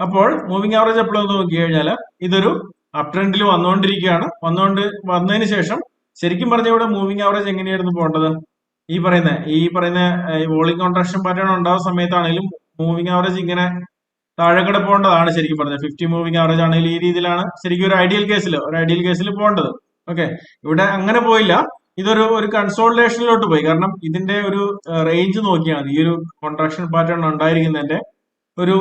അപ്പോൾ moving average എപ്പോഴും നോക്കി കഴിഞ്ഞാൽ ഇതൊരു അപ് ട്രെൻഡിൽ വന്നുകൊണ്ടിരിക്കുകയാണ് വന്നുകൊണ്ട് വന്നതിന് ശേഷം ശരിക്കും പറഞ്ഞ ഇവിടെ മൂവിംഗ് ആവറേജ് എങ്ങനെയായിരുന്നു പോകേണ്ടത്? ഈ പറയുന്ന ഈ പറയുന്ന വോളിംഗ് കോൺട്രാക്ഷൻ പാറ്റേൺ ഉണ്ടാവുന്ന സമയത്താണെങ്കിലും മൂവിംഗ് ആവറേജ് ഇങ്ങനെ താഴെ കൂടെ പോകേണ്ടതാണ് ശരിക്കും പറഞ്ഞത് ഫിഫ്റ്റി മൂവിംഗ് ആവറേജ് ആണെങ്കിൽ ഈ രീതിയിലാണ് ശരിക്കും ഒരു ഐഡിയൽ കേസിൽ ഒരു ഐഡിയൽ കേസിൽ പോകേണ്ടത്. ഓക്കെ ഇവിടെ അങ്ങനെ പോയില്ല. ഇതൊരു ഒരു കൺസോൾട്ടേഷനിലോട്ട് പോയി. കാരണം ഇതിന്റെ ഒരു റേഞ്ച് നോക്കിയാൽ മതി. ഈ ഒരു കോൺട്രാക്ഷൻ പാറ്റേൺ ഉണ്ടായിരിക്കുന്നതിന്റെ ഒരു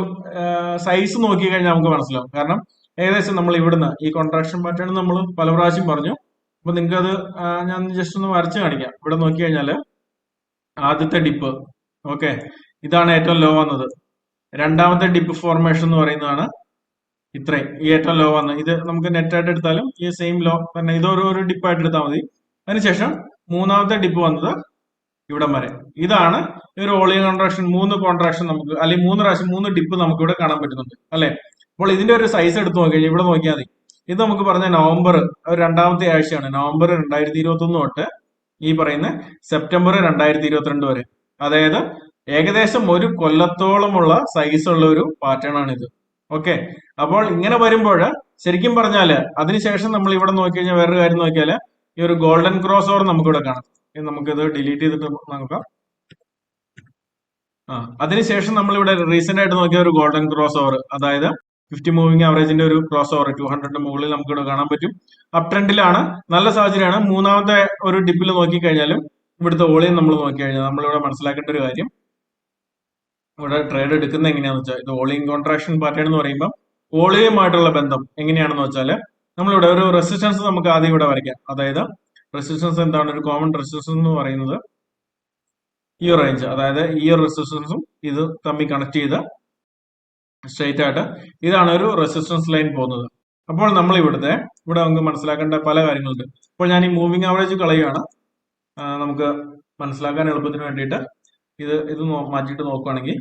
സൈസ് നോക്കി കഴിഞ്ഞാൽ നമുക്ക് മനസ്സിലാവും. കാരണം ഏകദേശം നമ്മൾ ഇവിടുന്ന് ഈ കോൺട്രാക്ഷൻ പാറ്റേൺ നമ്മൾ പല പ്രാവശ്യം പറഞ്ഞു. അപ്പൊ നിങ്ങൾക്ക് അത് ഞാൻ ജസ്റ്റ് ഒന്ന് വരച്ച് കാണിക്കാം. ഇവിടെ നോക്കി കഴിഞ്ഞാൽ ആദ്യത്തെ ഡിപ്പ് ഓക്കെ ഇതാണ് ഏറ്റവും ലോ വന്നത്. രണ്ടാമത്തെ ഡിപ്പ് ഫോർമേഷൻ എന്ന് പറയുന്നതാണ് ഇത്രയും. ഈ ഏറ്റവും ലോ വന്നത്. ഇത് നമുക്ക് നെറ്റ് ആയിട്ട് എടുത്താലും ഈ സെയിം ലോ തന്നെ ഇതൊരു ഡിപ്പായിട്ട് എടുത്താൽ മതി. അതിനുശേഷം മൂന്നാമത്തെ ഡിപ്പ് വന്നത് ഇവിടം വരെ. ഇതാണ് ഒരു ഓളിയൻ കോൺട്രാക്ഷൻ മൂന്ന് കോൺട്രാക്ഷൻ നമുക്ക് അല്ലെങ്കിൽ മൂന്ന് പ്രാവശ്യം മൂന്ന് ഡിപ്പ് നമുക്ക് ഇവിടെ കാണാൻ പറ്റുന്നുണ്ട് അല്ലെ? അപ്പോൾ ഇതിന്റെ ഒരു സൈസ് എടുത്ത് നോക്കി ഇവിടെ നോക്കിയാൽ മതി. ഇത് നമുക്ക് പറഞ്ഞ നവംബർ രണ്ടാമത്തെ ആഴ്ചയാണ്. നവംബർ രണ്ടായിരത്തി ഇരുപത്തി ഒന്ന് തൊട്ട് ഈ പറയുന്ന സെപ്റ്റംബർ രണ്ടായിരത്തി ഇരുപത്തിരണ്ട് വരെ. അതായത് ഏകദേശം ഒരു കൊല്ലത്തോളമുള്ള സൈസ് ഉള്ള ഒരു പാറ്റേൺ ആണ് ഇത് ഓക്കെ? അപ്പോൾ ഇങ്ങനെ വരുമ്പോൾ ശരിക്കും പറഞ്ഞാൽ അതിനുശേഷം നമ്മൾ ഇവിടെ നോക്കി കഴിഞ്ഞാൽ വേറൊരു കാര്യം നോക്കിയാൽ ഈ ഒരു ഗോൾഡൻ ക്രോസ് ഓവർ നമുക്കിവിടെ കാണാം. ഇത് നമുക്കിത് ഡിലീറ്റ് ചെയ്തിട്ട് നോക്കാം ആ അതിനുശേഷം നമ്മൾ ഇവിടെ റീസെന്റ് ആയിട്ട് നോക്കിയ ഒരു ഗോൾഡൻ ക്രോസ് ഓവർ അതായത് ഫിഫ്റ്റി മൂവിംഗ് ആവറേജിന്റെ ഒരു ക്രോസ് ഓവർ ടു ഹൺഡ്രഡിന്റെ മുകളിൽ നമുക്ക് ഇവിടെ കാണാൻ പറ്റും. അപ് ട്രെൻഡിലാണ് നല്ല സാഹചര്യമാണ്. മൂന്നാമത്തെ ഒരു ഡിപ്പിൽ നോക്കി കഴിഞ്ഞാലും ഇവിടുത്തെ ഓളിയും നമ്മൾ നോക്കി കഴിഞ്ഞാൽ നമ്മളിവിടെ മനസ്സിലാക്കേണ്ട ഒരു കാര്യം. ഇവിടെ ട്രേഡ് എടുക്കുന്നത് എങ്ങനെയാന്ന് വെച്ചാൽ ഇത് ഓളിയും കോൺട്രാക്ഷൻ പാറ്റേൺ എന്ന് പറയുമ്പോൾ ഓളിയുമായിട്ടുള്ള ബന്ധം എങ്ങനെയാണെന്ന് വെച്ചാൽ നമ്മളിവിടെ ഒരു റെസിസ്റ്റൻസ് നമുക്ക് ആദ്യം ഇവിടെ വരയ്ക്കാം. അതായത് റെസിസ്റ്റൻസ് എന്താണ്? ഒരു കോമൺ റെസിസ്റ്റൻസ് എന്ന് പറയുന്നത് ഈ റേഞ്ച് അതായത് ഈ റെസിസ്റ്റൻസും ഇത് തമ്മിൽ കണക്ട് ചെയ്ത് സ്ട്രെയിറ്റ് ആയിട്ട് ഇതാണ് ഒരു റെസിസ്റ്റൻസ് ലൈൻ പോകുന്നത്. അപ്പോൾ നമ്മൾ ഇവിടുത്തെ ഇവിടെ നമുക്ക് മനസ്സിലാക്കേണ്ട പല കാര്യങ്ങളുണ്ട്. അപ്പോൾ ഞാൻ ഈ മൂവിംഗ് ആവറേജ് കളയുകയാണ്. നമുക്ക് മനസ്സിലാക്കാൻ എളുപ്പത്തിന് വേണ്ടിയിട്ട് ഇത് ഇത് മാറ്റിയിട്ട് നോക്കുകയാണെങ്കിൽ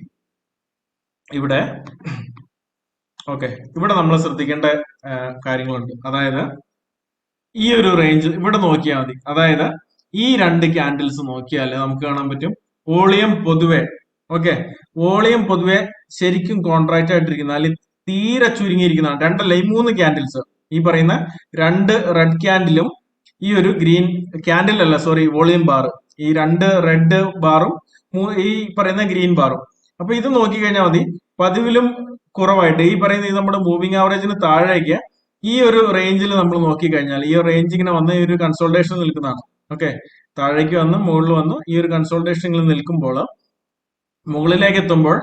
ഇവിടെ ഓക്കെ ഇവിടെ നമ്മൾ ശ്രദ്ധിക്കേണ്ട കാര്യങ്ങളുണ്ട്. അതായത് ഈ ഒരു റേഞ്ച് ഇവിടെ നോക്കിയാൽ മതി. അതായത് ഈ രണ്ട് ക്യാൻഡിൽസ് നോക്കിയാൽ നമുക്ക് കാണാൻ പറ്റും. വോളിയം പൊതുവെ ഓക്കെ വോളിയം പൊതുവെ ശരിക്കും കോൺട്രാക്ട് ആയിട്ടിരിക്കുന്ന അല്ലെങ്കിൽ തീരെ ചുരുങ്ങിയിരിക്കുന്നതാണ് രണ്ടല്ല ഈ മൂന്ന് ക്യാൻഡിൽസ് ഈ പറയുന്ന രണ്ട് റെഡ് ക്യാൻഡിലും ഈ ഒരു ഗ്രീൻ ക്യാൻഡിൽ അല്ല സോറി വോളിയം ബാർ ഈ രണ്ട് റെഡ് ബാറും ഈ പറയുന്ന ഗ്രീൻ ബാറും. അപ്പൊ ഇത് നോക്കിക്കഴിഞ്ഞാൽ മതി പതിവിലും കുറവായിട്ട്. ഈ പറയുന്ന ഈ നമ്മുടെ മൂവിങ് ആവറേജിന് താഴേക്ക് ഈ ഒരു റേഞ്ചിൽ നമ്മൾ നോക്കിക്കഴിഞ്ഞാൽ ഈ റേഞ്ച് ഇങ്ങനെ വന്ന് ഈ ഒരു കൺസോൾട്ടേഷൻ നിൽക്കുന്നതാണ്. ഓക്കെ താഴേക്ക് വന്ന് മുകളിൽ വന്ന് ഈ ഒരു കൺസോൾട്ടേഷനിൽ നിൽക്കുമ്പോൾ മുകളിലേക്ക് എത്തുമ്പോൾ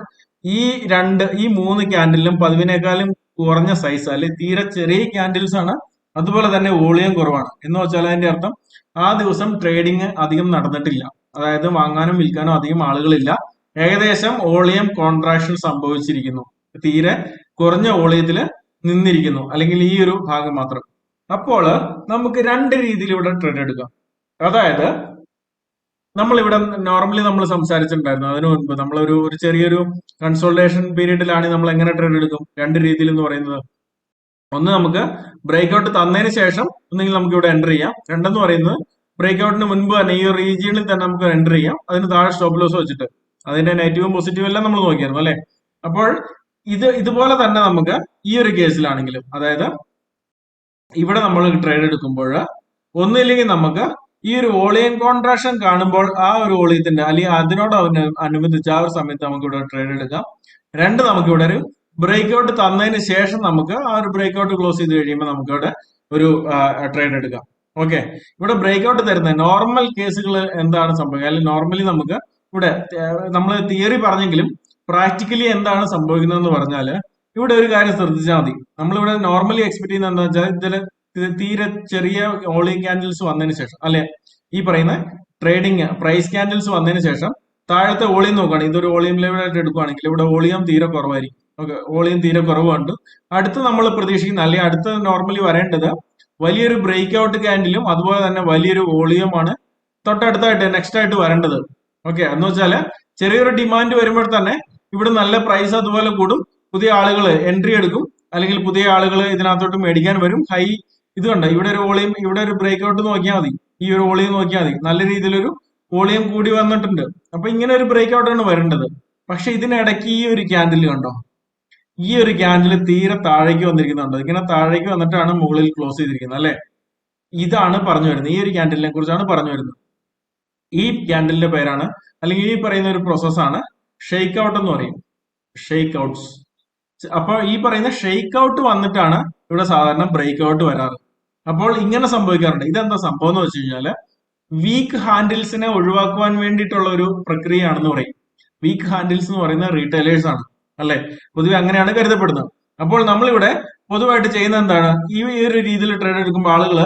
ഈ രണ്ട് ഈ മൂന്ന് ക്യാൻഡിലും പതിവിനേക്കാളും കുറഞ്ഞ സൈസ് അല്ലെ തീരെ ചെറിയ ക്യാൻഡിൽസ് ആണ്. അതുപോലെ തന്നെ വോളിയം കുറവാണ്. എന്ന് വെച്ചാൽ അതിന്റെ അർത്ഥം ആ ദിവസം ട്രേഡിംഗ് അധികം നടന്നിട്ടില്ല. അതായത് വാങ്ങാനും വിൽക്കാനും അധികം ആളുകളില്ല. ഏകദേശം വോളിയം കോൺട്രാക്ഷൻ സംഭവിച്ചിരിക്കുന്നു. തീരെ കുറഞ്ഞ വോളിയത്തിൽ നിന്നിരിക്കുന്നു. അല്ലെങ്കിൽ ഈ ഒരു ഭാഗം മാത്രം. അപ്പോൾ നമുക്ക് രണ്ട് രീതിയിൽ ഇവിടെ ട്രേഡ് എടുക്കാം. അതായത് നമ്മൾ ഇവിടെ നോർമലി നമ്മൾ സംസാരിച്ചിട്ടുണ്ടായിരുന്നു. അതിനു മുൻപ് നമ്മളൊരു ഒരു ചെറിയൊരു കൺസോൾട്ടേഷൻ പീരീഡിലാണ് നമ്മൾ എങ്ങനെ ട്രേഡ് എടുക്കും. രണ്ട് രീതിയിൽ എന്ന് പറയുന്നത്. ഒന്ന് നമുക്ക് ബ്രേക്ക് ഔട്ട് തന്നതിന് ശേഷം ഒന്നെങ്കിൽ നമുക്ക് ഇവിടെ എന്റർ ചെയ്യാം. രണ്ടെന്ന് പറയുന്നത് ബ്രേക്ക് ഔട്ടിന് മുൻപ് തന്നെ ഈ റീജിയണിൽ തന്നെ നമുക്ക് എന്റർ ചെയ്യാം. അതിന് താഴെ സ്റ്റോപ്പ് ലോസ് വെച്ചിട്ട്. അതിന്റെ നെഗറ്റീവും പോസിറ്റീവും എല്ലാം നമ്മൾ നോക്കിയായിരുന്നു അല്ലെ? അപ്പോൾ ഇത് ഇതുപോലെ തന്നെ നമുക്ക് ഈ ഒരു കേസിലാണെങ്കിലും അതായത് ഇവിടെ നമ്മൾ ട്രേഡ് എടുക്കുമ്പോൾ ഒന്നില്ലെങ്കിൽ നമുക്ക് ഈ ഒരു വോളിയം കോൺട്രാക്ഷൻ കാണുമ്പോൾ ആ ഒരു വോളിയത്തിന്റെ അല്ലെങ്കിൽ അതിനോട് അനുബന്ധിച്ച് ആ ഒരു സമയത്ത് നമുക്ക് ഇവിടെ ട്രേഡ് എടുക്കാം. രണ്ട് നമുക്ക് ഇവിടെ ഒരു ബ്രേക്ക് ഔട്ട് തന്നതിന് ശേഷം നമുക്ക് ആ ഒരു ബ്രേക്ക് ഔട്ട് ക്ലോസ് ചെയ്ത് കഴിയുമ്പോൾ നമുക്ക് ഇവിടെ ഒരു ട്രേഡ് എടുക്കാം. ഓക്കെ ഇവിടെ ബ്രേക്ക് ഔട്ട് തരുന്ന നോർമൽ കേസുകൾ എന്താണ് സംഭവിക്കുക? അല്ലെങ്കിൽ നോർമലി നമുക്ക് ഇവിടെ നമ്മൾ തിയറി പറഞ്ഞെങ്കിലും പ്രാക്ടിക്കലി എന്താണ് സംഭവിക്കുന്നത് എന്ന് പറഞ്ഞാൽ ഇവിടെ ഒരു കാര്യം ശ്രദ്ധിച്ചാൽ മതി. നമ്മളിവിടെ നോർമലി എക്സ്പെക്ട് ചെയ്യുന്ന എന്താ വെച്ചാൽ ഇതിൽ തീരെ ചെറിയ ഓളി ക്യാൻഡിൽസ് വന്നതിന് ശേഷം അല്ലെ? ഈ പറയുന്ന ട്രേഡിങ് പ്രൈസ് ക്യാൻഡിൽസ് വന്നതിന് ശേഷം താഴത്തെ വോളിയം നോക്കുകയാണ് ഇതൊരു ഓളിയം ലെവലായിട്ട് എടുക്കുകയാണെങ്കിൽ ഇവിടെ ഓളിയം തീരെ കുറവായിരിക്കും. ഓക്കെ ഓളിയം തീരെ കുറവുണ്ട്. അടുത്ത് നമ്മൾ പ്രതീക്ഷിക്കുന്ന അല്ലെങ്കിൽ അടുത്ത് നോർമലി വരേണ്ടത് വലിയൊരു ബ്രേക്ക് ഔട്ട് ക്യാൻഡിലും അതുപോലെ തന്നെ വലിയൊരു വോളിയമാണ് തൊട്ടടുത്തായിട്ട് നെക്സ്റ്റ് ആയിട്ട് വരേണ്ടത്. ഓക്കെ എന്ന് വെച്ചാൽ ചെറിയൊരു ഡിമാൻഡ് വരുമ്പോൾ തന്നെ ഇവിടെ നല്ല പ്രൈസ് അതുപോലെ കൂടും. പുതിയ ആളുകൾ എൻട്രി എടുക്കും. അല്ലെങ്കിൽ പുതിയ ആളുകൾ ഇതിനകത്തോട്ട് മേടിക്കാൻ വരും. ഹൈ ഇത് കണ്ട? ഇവിടെ ഒരു വോളിയം ഇവിടെ ഒരു ബ്രേക്ക് ഔട്ട് നോക്കിയാൽ മതി. ഈ ഒരു വോളിയം നോക്കിയാൽ മതി. നല്ല രീതിയിലൊരു വോളിയം കൂടി വന്നിട്ടുണ്ട്. അപ്പൊ ഇങ്ങനെ ഒരു ബ്രേക്ക് ഔട്ടാണ് വരേണ്ടത്. പക്ഷെ ഇതിനിടയ്ക്ക് ഈ ഒരു ക്യാൻഡിൽ കണ്ടോ? ഈ ഒരു ക്യാൻഡിൽ തീരെ താഴേക്ക് വന്നിരിക്കുന്നുണ്ട് ഇങ്ങനെ താഴേക്ക് വന്നിട്ടാണ് മുകളിൽ ക്ലോസ് ചെയ്തിരിക്കുന്നത് അല്ലെ? ഇതാണ് പറഞ്ഞു വരുന്നത്. ഈ ഒരു ക്യാൻഡിലിനെ കുറിച്ചാണ് പറഞ്ഞു വരുന്നത്. ഈ ക്യാൻഡിലിന്റെ പേരാണ് അല്ലെങ്കിൽ ഈ പറയുന്ന ഒരു പ്രോസസ്സാണ് ഷെയ്ക്ക് ഔട്ട് എന്ന് പറയും. ഷെയ്ക്ക് ഔട്ട്സ് അപ്പോൾ ഈ പറയുന്ന ഷെയ്ക്ക് ഔട്ട് വന്നിട്ടാണ് ഇവിടെ സാധാരണ ബ്രേക്ക് ഔട്ട് വരാറ്. അപ്പോൾ ഇങ്ങനെ സംഭവിക്കാറുണ്ട്. ഇതെന്താ സംഭവം എന്ന് വെച്ച് കഴിഞ്ഞാൽ വീക്ക് ഹാൻഡിൽസിനെ ഒഴിവാക്കുവാൻ വേണ്ടിയിട്ടുള്ള ഒരു പ്രക്രിയയാണെന്ന് പറയും. വീക്ക് ഹാൻഡിൽസ് എന്ന് പറയുന്ന റീറ്റെയിലേഴ്സ് ആണ്. അല്ലെ? പൊതുവെ അങ്ങനെയാണ് കരുതപ്പെടുന്നത്. അപ്പോൾ നമ്മളിവിടെ പൊതുവായിട്ട് ചെയ്യുന്ന എന്താണ്? ഈ ഒരു രീതിയിൽ ട്രേഡ് എടുക്കുമ്പോൾ ആളുകൾ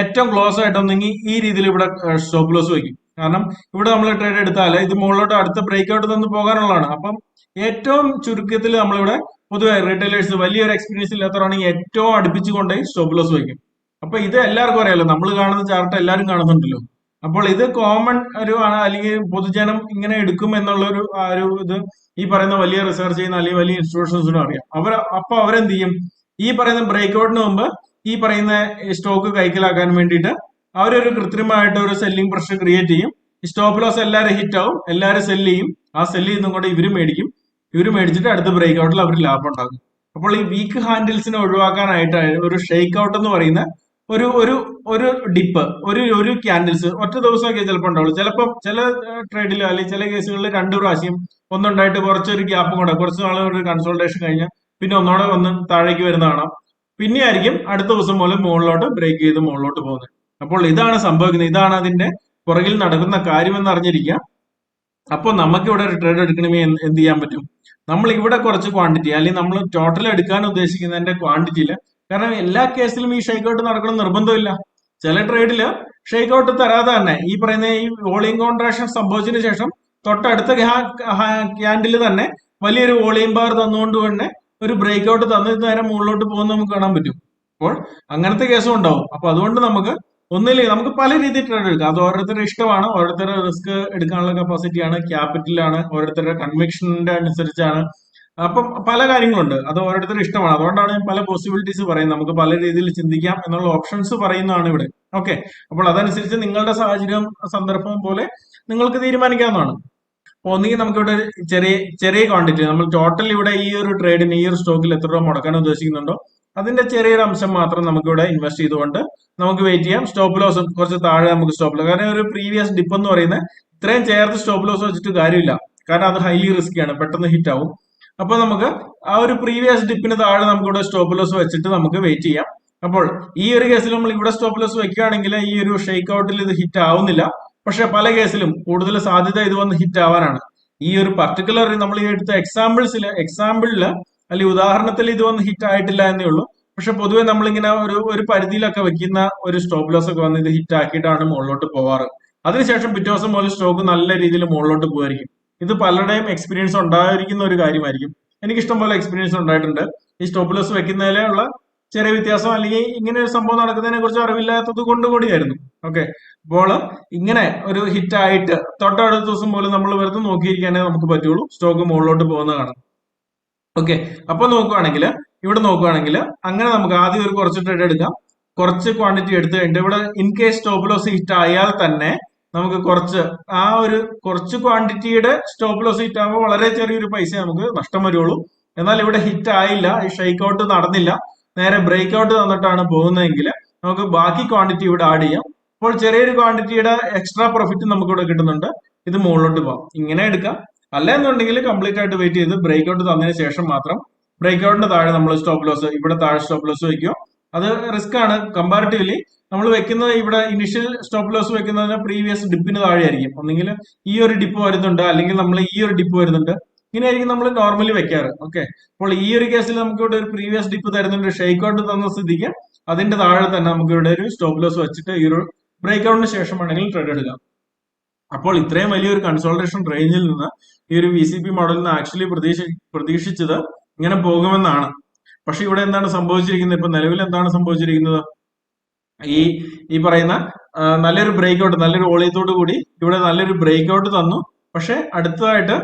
ഏറ്റവും ക്ലോസ് ആയിട്ടൊന്നെങ്കിൽ ഈ രീതിയിൽ ഇവിടെ സ്റ്റോപ്പ് ലോസ് വയ്ക്കും. കാരണം ഇവിടെ നമ്മൾ ട്രേഡ് എടുത്താൽ ഇത് മുകളിലോട്ട് അടുത്ത ബ്രേക്ക് ഔട്ട് തന്നു പോകാനുള്ളതാണ്. അപ്പം ഏറ്റവും ചുരുക്കത്തിൽ നമ്മളിവിടെ പൊതുവെ റീറ്റെയിലേഴ്സ് വലിയൊരു എക്സ്പീരിയൻസ് ഇല്ലാത്തവരാണെങ്കിൽ ഏറ്റവും അടുപ്പിച്ചുകൊണ്ട് സ്റ്റോപ്പ് ലോസ് വയ്ക്കും. അപ്പൊ ഇത് എല്ലാവർക്കും അറിയാലോ നമ്മൾ കാണുന്ന ചാർട്ട് എല്ലാവരും കാണുന്നുണ്ടല്ലോ. അപ്പോൾ ഇത് കോമൺ ഒരു അല്ലെങ്കിൽ പൊതുജനം ഇങ്ങനെ എടുക്കും എന്നുള്ള ഒരു ഒരു ഇത് ഈ പറയുന്ന വലിയ റിസർച്ച് ചെയ്യുന്ന അല്ലെങ്കിൽ വലിയ ഇൻസ്റ്റിറ്റ്യൂഷൻസിനും അറിയാം. അവർ അപ്പൊ അവരെന്ത് ചെയ്യും? ഈ പറയുന്ന ബ്രേക്ക് ഔട്ടിന് മുമ്പ് ഈ പറയുന്ന സ്റ്റോക്ക് കൈക്കലാക്കാൻ വേണ്ടിയിട്ട് അവരൊരു കൃത്രിമമായിട്ട് ഒരു സെല്ലിംഗ് പ്രഷർ ക്രിയേറ്റ് ചെയ്യും. സ്റ്റോപ്പ് ലോസ് എല്ലാവരും ഹിറ്റ് ആവും. എല്ലാവരും സെല്ല് ചെയ്യും. ആ സെല്ല് ചെയ്യുന്ന കൂടെ ഇവർ മേടിക്കും. ഇവർ മേടിച്ചിട്ട് അടുത്ത ബ്രേക്ക് ഔട്ടിൽ അവർ ലാഭം ഉണ്ടാകും അപ്പോൾ ഈ വീക്ക് ഹാൻഡിൽസിനെ ഒഴിവാക്കാനായിട്ട് ഒരു ഷെയ്ക്ക് ഔട്ട് എന്ന് പറയുന്ന ഒരു ഒരു ഒരു ഡിപ്പ് ഒരു ഒരു ക്യാൻഡിൽസ് ഒറ്റ ദിവസമൊക്കെ ചിലപ്പോൾ ഉണ്ടാവുള്ളൂ. ചിലപ്പോൾ ചില ട്രേഡിൽ അല്ലെങ്കിൽ ചില കേസുകളിൽ രണ്ടു പ്രാവശ്യം ഒന്നുണ്ടായിട്ട് കുറച്ചൊരു ഗ്യാപ്പും കൂടെ കുറച്ച് നാളെ ഒരു കൺസൾട്ടേഷൻ കഴിഞ്ഞ് പിന്നെ ഒന്നോടെ ഒന്ന് താഴേക്ക് വരുന്ന കാണാം പിന്നെ ആയിരിക്കും അടുത്ത ദിവസം മുതൽ മുകളിലോട്ട് ബ്രേക്ക് ചെയ്ത് മുകളിലോട്ട് പോകുന്നത്. അപ്പോൾ ഇതാണ് സംഭവിക്കുന്നത്. ഇതാണ് അതിന്റെ പുറകിൽ നടക്കുന്ന കാര്യമെന്ന് അറിഞ്ഞിരിക്കുക. അപ്പോൾ നമുക്ക് ഇവിടെ ഒരു ട്രേഡ് എടുക്കണമെങ്കിൽ എന്ത് ചെയ്യാൻ പറ്റും? നമ്മൾ ഇവിടെ കുറച്ച് ക്വാണ്ടിറ്റി അല്ലെങ്കിൽ നമ്മൾ ടോട്ടൽ എടുക്കാൻ ഉദ്ദേശിക്കുന്നതിന്റെ ക്വാണ്ടിറ്റിയിൽ കാരണം എല്ലാ കേസിലും ഈ ഷെയ്ക്ക് ഔട്ട് നടക്കണം നിർബന്ധമില്ല. ചില ട്രേഡിൽ ഷെയ്ക്ക് ഔട്ട് തരാതെ തന്നെ ഈ പറയുന്ന ഈ വോളിയം കോൺട്രാക്ഷൻ സംഭവിച്ചതിന് ശേഷം തൊട്ടടുത്ത ക്യാൻഡിൽ തന്നെ വലിയൊരു വോളിയം ബാർ തന്നുകൊണ്ട് തന്നെ ഒരു ബ്രേക്ക് ഔട്ട് തന്നിട്ട് നേരം മുകളിലോട്ട് പോകുന്ന നമുക്ക് കാണാൻ പറ്റും. അപ്പോൾ അങ്ങനത്തെ കേസും ഉണ്ടാവും. അപ്പൊ അതുകൊണ്ട് നമുക്ക് ഒന്നില്ലേ നമുക്ക് പല രീതിയിൽ ട്രേഡ് എടുക്കാം. അത് ഓരോരുത്തരുടെ ഇഷ്ടമാണ് ഓരോരുത്തരുടെ റിസ്ക് എടുക്കാനുള്ള കപ്പാസിറ്റിയാണ് ക്യാപിറ്റലാണ് ഓരോരുത്തരുടെ കൺവിക്ഷന്റെ അനുസരിച്ചാണ്. അപ്പം പല കാര്യങ്ങളുണ്ട്. അത് ഓരോരുത്തരുടെ ഇഷ്ടമാണ്. അതുകൊണ്ടാണ് ഞാൻ പല പോസിബിലിറ്റീസ് പറയുന്നത്. നമുക്ക് പല രീതിയിൽ ചിന്തിക്കാം എന്നുള്ള ഓപ്ഷൻസ് പറയുന്നതാണ് ഇവിടെ. ഓക്കെ അപ്പോൾ അതനുസരിച്ച് നിങ്ങളുടെ സാഹചര്യം സന്ദർഭം പോലെ നിങ്ങൾക്ക് തീരുമാനിക്കാവുന്നതാണ്. ഒന്നുകിൽ നമുക്കിവിടെ ചെറിയ ചെറിയ ക്വാണ്ടിറ്റി നമ്മൾ ടോട്ടൽ ഇവിടെ ഈ ഒരു ട്രേഡിന് ഈ ഒരു സ്റ്റോക്കിൽ എത്ര രൂപ മുടക്കാൻ ഉദ്ദേശിക്കുന്നുണ്ടോ? അതിന്റെ ചെറിയൊരു അംശം മാത്രം നമുക്ക് ഇവിടെ ഇൻവെസ്റ്റ് ചെയ്തുകൊണ്ട് നമുക്ക് വെയിറ്റ് ചെയ്യാം. സ്റ്റോപ്പ് ലോസ് കുറച്ച് താഴെ നമുക്ക് സ്റ്റോപ്പ് ലോസ് കാരണം ഒരു പ്രീവിയസ് ഡിപ്പ് എന്ന് പറയുന്നത് ഇത്രയും ചേർത്ത് സ്റ്റോപ്പ് ലോസ് വെച്ചിട്ട് കാര്യമില്ല. കാരണം അത് ഹൈലി റിസ്ക് ആണ്. പെട്ടെന്ന് ഹിറ്റ് ആവും. അപ്പൊ നമുക്ക് ആ ഒരു പ്രീവിയസ് ഡിപ്പിന് താഴെ നമുക്ക് ഇവിടെ സ്റ്റോപ്പ് ലോസ് വെച്ചിട്ട് നമുക്ക് വെയിറ്റ് ചെയ്യാം. അപ്പോൾ ഈ ഒരു കേസിൽ നമ്മൾ ഇവിടെ സ്റ്റോപ്പ് ലോസ് വെക്കുകയാണെങ്കിൽ ഈ ഒരു ഷേക്ക് ഔട്ടിൽ ഇത് ഹിറ്റ് ആവുന്നില്ല. പക്ഷെ പല കേസിലും കൂടുതൽ സാധ്യത ഇത് വന്ന് ഹിറ്റ് ആവാനാണ്. ഈ ഒരു പർട്ടിക്കുലർ നമ്മൾ എടുത്ത എക്സാമ്പിൾസിൽ എക്സാമ്പിളിൽ അല്ലെങ്കിൽ ഉദാഹരണത്തിൽ ഇത് വന്ന് ഹിറ്റ് ആയിട്ടില്ല എന്നേ ഉള്ളൂ. പക്ഷെ പൊതുവെ നമ്മളിങ്ങനെ ഒരു ഒരു പരിധിയിലൊക്കെ വെക്കുന്ന ഒരു സ്റ്റോപ്പ് ലോസ് ഒക്കെ വന്ന് ഇത് ഹിറ്റ് ആക്കിയിട്ടാണ് മുകളിലോട്ട് പോവാറ്. അതിനുശേഷം പിറ്റേ ദിവസം പോലെ സ്റ്റോക്ക് നല്ല രീതിയിൽ മുകളിലോട്ട് പോകായിരിക്കും ഇത് പലരുടെയും എക്സ്പീരിയൻസ് ഉണ്ടായിരിക്കുന്ന ഒരു കാര്യമായിരിക്കും. എനിക്ക് ഇഷ്ടം പോലെ എക്സ്പീരിയൻസ് ഉണ്ടായിട്ടുണ്ട്. ഈ സ്റ്റോപ്പ് ലോസ് വെക്കുന്നതിലുള്ള ചെറിയ വ്യത്യാസം അല്ലെങ്കിൽ ഇങ്ങനെ ഒരു സംഭവം നടക്കുന്നതിനെ കുറിച്ച് അറിവില്ലാത്തത് കൊണ്ട് കൂടിയായിരുന്നു. ഓക്കെ അപ്പോൾ ഇങ്ങനെ ഒരു ഹിറ്റ് ആയിട്ട് തൊട്ടടുത്ത ദിവസം പോലും നമ്മൾ വെറുതെ നോക്കിയിരിക്കാനേ നമുക്ക് പറ്റുള്ളൂ. സ്റ്റോക്ക് മുകളിലോട്ട് പോകുന്നതാണ്. ഓക്കെ അപ്പൊ നോക്കുവാണെങ്കിൽ ഇവിടെ നോക്കുവാണെങ്കിൽ അങ്ങനെ നമുക്ക് ആദ്യം ഒരു കുറച്ച് ട്രേഡ് എടുക്കാം. കുറച്ച് ക്വാണ്ടിറ്റി എടുത്ത് കഴിഞ്ഞിട്ട് ഇവിടെ in case stop loss hit ആയാൽ തന്നെ നമുക്ക് കുറച്ച് ആ ഒരു കുറച്ച് ക്വാണ്ടിറ്റിയുടെ സ്റ്റോപ്പ് ലോസ് ഹിറ്റ് ആകുമ്പോൾ വളരെ ചെറിയൊരു പൈസ നമുക്ക് നഷ്ടം വരുള്ളൂ എന്നാൽ ഇവിടെ ഹിറ്റ് ആയില്ല ഈ ഷെയ്ക്ക് ഔട്ട് നടന്നില്ല. നേരെ ബ്രേക്ക് ഔട്ട് തന്നിട്ടാണ് പോകുന്നതെങ്കിൽ നമുക്ക് ബാക്കി ക്വാണ്ടിറ്റി ഇവിടെ ആഡ് ചെയ്യാം. അപ്പോൾ ചെറിയൊരു ക്വാണ്ടിറ്റിയുടെ എക്സ്ട്രാ പ്രോഫിറ്റ് നമുക്ക് ഇവിടെ കിട്ടുന്നുണ്ട്. ഇത് മുകളിലോട്ട് പോകാം. ഇങ്ങനെ എടുക്കാം. അല്ല എന്നുണ്ടെങ്കിൽ കംപ്ലീറ്റ് ആയിട്ട് വെയിറ്റ് ചെയ്ത് ബ്രേക്ക് ഔട്ട് തന്നതിന് ശേഷം മാത്രം ബ്രേക്ക് ഔട്ടിന്റെ താഴെ നമ്മൾ സ്റ്റോപ്പ് ലോസ് ഇവിടെ താഴെ സ്റ്റോപ്പ് ലോസ് വെക്കുക അത് റിസ്ക് ആണ്. കമ്പാരിറ്റീവ്ലി നമ്മൾ വെക്കുന്നത് ഇവിടെ ഇനിഷ്യൽ സ്റ്റോപ്പ് ലോസ് വെക്കുന്നതിന് പ്രീവിയസ് ഡിപ്പിന് താഴെ ആയിരിക്കും ഒന്നെങ്കിൽ ഈ ഒരു ഡിപ്പ് വരുന്നുണ്ട് അല്ലെങ്കിൽ നമ്മൾ ഈ ഒരു ഡിപ്പ് വരുന്നുണ്ട്. ഇങ്ങനെയായിരിക്കും നമ്മൾ നോർമലി വെക്കാറ്. ഓക്കെ അപ്പോൾ ഈ ഒരു കേസിൽ നമുക്ക് ഇവിടെ ഒരു പ്രീവിയസ് ഡിപ്പ് തരുന്നുണ്ട് ഷെയ്ക്ക് ഔട്ട് തന്ന സ്ഥിതിക്ക് അതിന്റെ താഴെ തന്നെ നമുക്ക് ഇവിടെ ഒരു സ്റ്റോപ്പ് ലോസ് വെച്ചിട്ട് ഈ ഒരു ബ്രേക്ക് ഔട്ടിന് ശേഷം വേണമെങ്കിൽ ട്രേഡ് എടുക്കാം. അപ്പോൾ ഇത്രയും വലിയൊരു കൺസോൾട്ടേഷൻ റേഞ്ചിൽ നിന്ന് ഈ ഒരു വി സി പി മോഡലിൽ ആക്ച്വലി പ്രതീക്ഷ പ്രതീക്ഷിച്ചത് ഇങ്ങനെ പോകുമെന്നാണ്. പക്ഷെ ഇവിടെ എന്താണ് സംഭവിച്ചിരിക്കുന്നത്? ഇപ്പൊ നിലവിൽ എന്താണ് സംഭവിച്ചിരിക്കുന്നത്? ഈ ഈ പറയുന്ന നല്ലൊരു ബ്രേക്ക് ഔട്ട് നല്ലൊരു ഓളിയത്തോടു കൂടി ഇവിടെ നല്ലൊരു ബ്രേക്ക് ഔട്ട് തന്നു. പക്ഷെ അടുത്തതായിട്ട്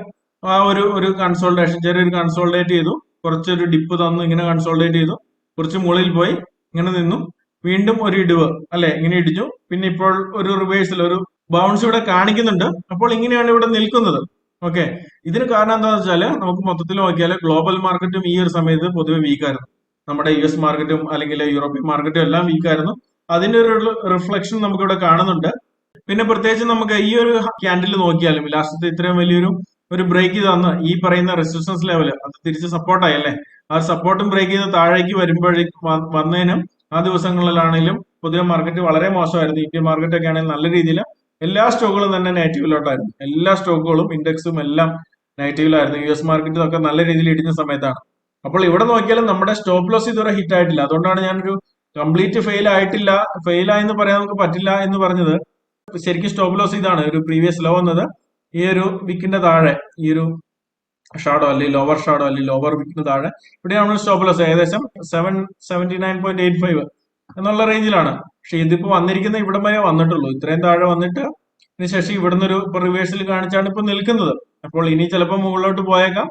ആ ഒരു ഒരു കൺസോൾട്ടേഷൻ ചെറിയൊരു കൺസോൾട്ടേറ്റ് ചെയ്തു. കുറച്ചൊരു ഡിപ്പ് തന്നു ഇങ്ങനെ കൺസോൾട്ടേറ്റ് ചെയ്തു. കുറച്ച് മുകളിൽ പോയി ഇങ്ങനെ നിന്നു. വീണ്ടും ഒരു ഇടിവ് അല്ലെ? ഇങ്ങനെ ഇടിച്ചു പിന്നെ ഇപ്പോൾ ഒരു റിവേഴ്സൽ ഒരു ബൗൺസ് ഇവിടെ കാണിക്കുന്നുണ്ട്. അപ്പോൾ ഇങ്ങനെയാണ് ഇവിടെ നിൽക്കുന്നത്. ഓക്കെ ഇതിന് കാരണം എന്താണെന്ന് വെച്ചാൽ നമുക്ക് മൊത്തത്തിൽ നോക്കിയാൽ ഗ്ലോബൽ മാർക്കറ്റും ഈ ഒരു സമയത്ത് പൊതുവെ വീക്കായിരുന്നു നമ്മുടെ യു എസ് മാർക്കറ്റും അല്ലെങ്കിൽ യൂറോപ്യൻ മാർക്കറ്റും എല്ലാം വീക്കായിരുന്നു അതിന്റെ ഒരു റിഫ്ലക്ഷൻ നമുക്ക് ഇവിടെ കാണുന്നുണ്ട്. പിന്നെ പ്രത്യേകിച്ച് നമുക്ക് ഈ ഒരു ക്യാൻഡിൽ നോക്കിയാലും ലാസ്റ്റത്തെ ഇത്രയും വലിയൊരു ഒരു ബ്രേക്ക് തന്ന് ഈ പറയുന്ന റെസിസ്റ്റൻസ് ലെവൽ അത് തിരിച്ച് സപ്പോർട്ടായി അല്ലേ? ആ സപ്പോർട്ടും ബ്രേക്ക് ചെയ്ത് താഴേക്ക് വരുമ്പോഴേക്കും വന്നതിനും ആ ദിവസങ്ങളിലാണെങ്കിലും പൊതുവെ മാർക്കറ്റ് വളരെ മോശമായിരുന്നു. ഇന്ത്യൻ മാർക്കറ്റ് ഒക്കെ ആണെങ്കിൽ നല്ല രീതിയിൽ എല്ലാ സ്റ്റോക്കുകളും തന്നെ നെഗറ്റീവിലോട്ടായിരുന്നു. എല്ലാ സ്റ്റോക്കുകളും ഇൻഡെക്സും എല്ലാം നെഗറ്റീവിലായിരുന്നു. യു എസ് മാർക്കറ്റും ഒക്കെ നല്ല രീതിയിൽ ഇടിഞ്ഞ സമയത്താണ്. അപ്പോൾ ഇവിടെ നോക്കിയാലും നമ്മുടെ സ്റ്റോപ്പ് ലോസ് ഇതുവരെ ഹിറ്റ് ആയിട്ടില്ല. അതുകൊണ്ടാണ് ഞാനൊരു കംപ്ലീറ്റ് ഫെയിൽ ആയിട്ടില്ല. ഫെയിൽ ആയെന്ന് പറയാൻ നമുക്ക് പറ്റില്ല എന്ന് പറഞ്ഞത്. ശരിക്കും സ്റ്റോപ്പ് ലോസ് ഇതാണ്. ഒരു പ്രീവിയസ് ലോ എന്നത് ഈ ഒരു വിക്കിന്റെ താഴെ ഈ ഒരു ഷാഡോ അല്ലെങ്കിൽ ലോവർ ഷാഡോ അല്ലെങ്കിൽ ലോവർ വിക്കിന് താഴെ. ഇവിടെയാണ് സ്റ്റോപ്പ് ലോസ്. ഏകദേശം seven seventy nine point eight five എന്നുള്ള റേഞ്ചിലാണ് പക്ഷെ ഇതിപ്പോ വന്നിരിക്കുന്ന ഇവിടം വരെ വന്നിട്ടുള്ളൂ. ഇത്രയും താഴെ വന്നിട്ട് ഇതിനുശേഷം ഇവിടുന്ന് ഒരു റിവേഴ്സൽ കാണിച്ചാണ് ഇപ്പൊ നിൽക്കുന്നത്. അപ്പോൾ ഇനി ചിലപ്പോൾ മുകളിലോട്ട് പോയേക്കാം.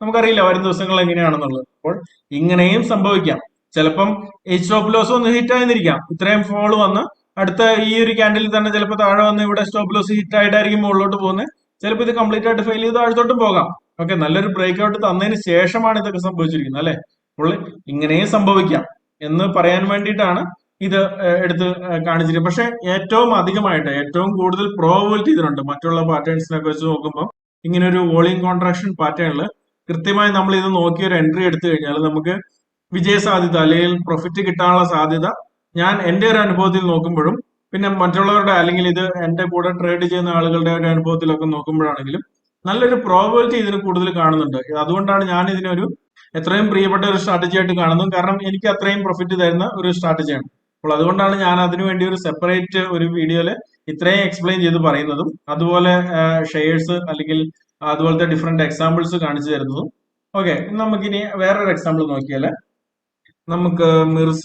നമുക്കറിയില്ല വരും ദിവസങ്ങൾ എങ്ങനെയാണെന്നുള്ളത്. അപ്പോൾ ഇങ്ങനെയും സംഭവിക്കാം. ചിലപ്പം ഈ സ്റ്റോപ്പ് ലോസ് ഒന്ന് ഹിറ്റ് ആയിരുന്നിരിക്കാം ഇത്രയും ഫോൾ വന്ന് അടുത്ത ഈ ഒരു ക്യാൻഡിൽ തന്നെ ചിലപ്പോൾ താഴെ വന്ന് ഇവിടെ സ്റ്റോപ്പ് ലോസ് ഹിറ്റ് ആയിട്ടായിരിക്കും മുകളിലോട്ട് പോകുന്നത്. ചിലപ്പോൾ ഇത് കംപ്ലീറ്റ് ആയിട്ട് ഫെയിൽ ചെയ്ത് താഴത്തോട്ടും പോകാം. ഓക്കെ നല്ലൊരു ബ്രേക്ക് ഔട്ട് തന്നതിന് ശേഷമാണ് ഇതൊക്കെ സംഭവിച്ചിരിക്കുന്നത് അല്ലെ? അപ്പോൾ ഇങ്ങനെയും സംഭവിക്കാം. എന്ന് പറയാൻ വേണ്ടിയിട്ടാണ് ഇത് എടുത്ത് കാണിച്ചിരിക്കുന്നത്. പക്ഷെ ഏറ്റവും അധികമായിട്ട് ഏറ്റവും കൂടുതൽ പ്രോബിലിറ്റി ഇതിനുണ്ട്. മറ്റുള്ള പാറ്റേൺസിനൊക്കെ വെച്ച് നോക്കുമ്പോൾ ഇങ്ങനെ ഒരു വോളിയം കോൺട്രാക്ഷൻ പാറ്റേണിൽ കൃത്യമായി നമ്മൾ ഇത് നോക്കി ഒരു എൻട്രി എടുത്തു കഴിഞ്ഞാൽ നമുക്ക് വിജയ സാധ്യത അല്ലെങ്കിൽ പ്രോഫിറ്റ് കിട്ടാനുള്ള സാധ്യത ഞാൻ എന്റെ ഒരു അനുഭവത്തിൽ നോക്കുമ്പോഴും പിന്നെ മറ്റുള്ളവരുടെ അല്ലെങ്കിൽ ഇത് എന്റെ കൂടെ ട്രേഡ് ചെയ്യുന്ന ആളുകളുടെ ഒരു അനുഭവത്തിലൊക്കെ നോക്കുമ്പോഴാണെങ്കിലും നല്ലൊരു പ്രോബിലിറ്റി ഇതിന് കൂടുതൽ കാണുന്നുണ്ട്. അതുകൊണ്ടാണ് ഞാൻ ഇതിനൊരു എത്രയും പ്രിയപ്പെട്ട ഒരു സ്ട്രാറ്റജി ആയിട്ട് കാണുന്നു. കാരണം എനിക്ക് അത്രയും പ്രോഫിറ്റ് തരുന്ന ഒരു സ്ട്രാറ്റജിയാണ് അപ്പോൾ അതുകൊണ്ടാണ് ഞാൻ അതിനുവേണ്ടി ഒരു സെപ്പറേറ്റ് ഒരു വീഡിയോയിൽ ഇത്രയും എക്സ്പ്ലെയിൻ ചെയ്ത് പറയുന്നതും അതുപോലെ ഷെയർസ് അല്ലെങ്കിൽ അതുപോലത്തെ ഡിഫറെന്റ് എക്സാമ്പിൾസ് കാണിച്ചു തരുന്നതും. ഓക്കെ നമുക്കിനി വേറൊരു എക്സാമ്പിൾ നോക്കിയാൽ നമുക്ക് മിർസ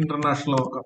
ഇന്റർനാഷണൽ നോക്കാം.